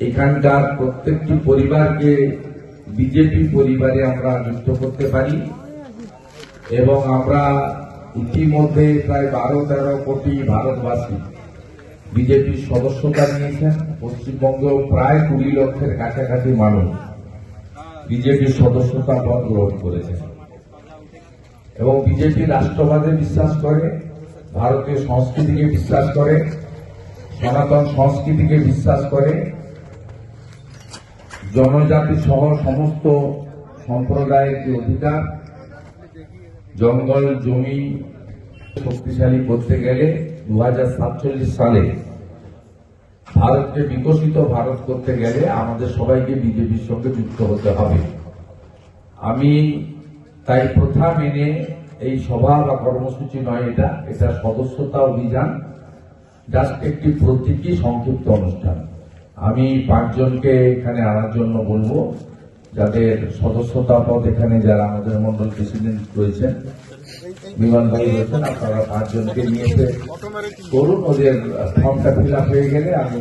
এখানকার প্রত্যেকটি পরিবারকে বিজেপি পরিবারে আমরা যুক্ত করতে পারি এবং আমরা ইতিমধ্যে প্রায় বারো, তেরো কোটি ভারতবাসী বিজেপির সদস্যতা নিয়েছেন। পশ্চিমবঙ্গেও প্রায় কুড়ি লক্ষের কাছাকাছি মানুষ বিজেপির সদস্যতা পদ গ্রহণ করেছেন। এবং বিজেপি রাষ্ট্রবাদে বিশ্বাস করে, ভারতীয় সংস্কৃতিকে বিশ্বাস করে, সনাতন সংস্কৃতিকে বিশ্বাস করে জনজাতি সহ সমস্ত সম্প্রদায়ের যে অধিকার, জঙ্গল, জমি শক্তিশালী করতে গেলে দু হাজার সাতচল্লিশ সালে ভারতকে বিকশিত ভারত করতে গেলে আমাদের সবাইকে বিজেপির সঙ্গে যুক্ত হতে হবে। আমি তাই প্রথা মেনে এই সভা বা কর্মসূচি নয় এটা এটা সদস্যতা অভিযান, জাস্ট একটি প্রতীকী সংক্ষিপ্ত অনুষ্ঠান। আমি পাঁচজনকে এখানে আনার জন্য বলব, যাদের সদস্যতা পদ এখানে যারা আমাদের মন্ডল প্রেসিডেন্ট রয়েছেন, বিমান ভাই রয়েছেন, আপনারা পাঁচজনকে নিয়ে এসে করুন ওদের ফর্মটা ফিল আপ হয়ে গেলে আমি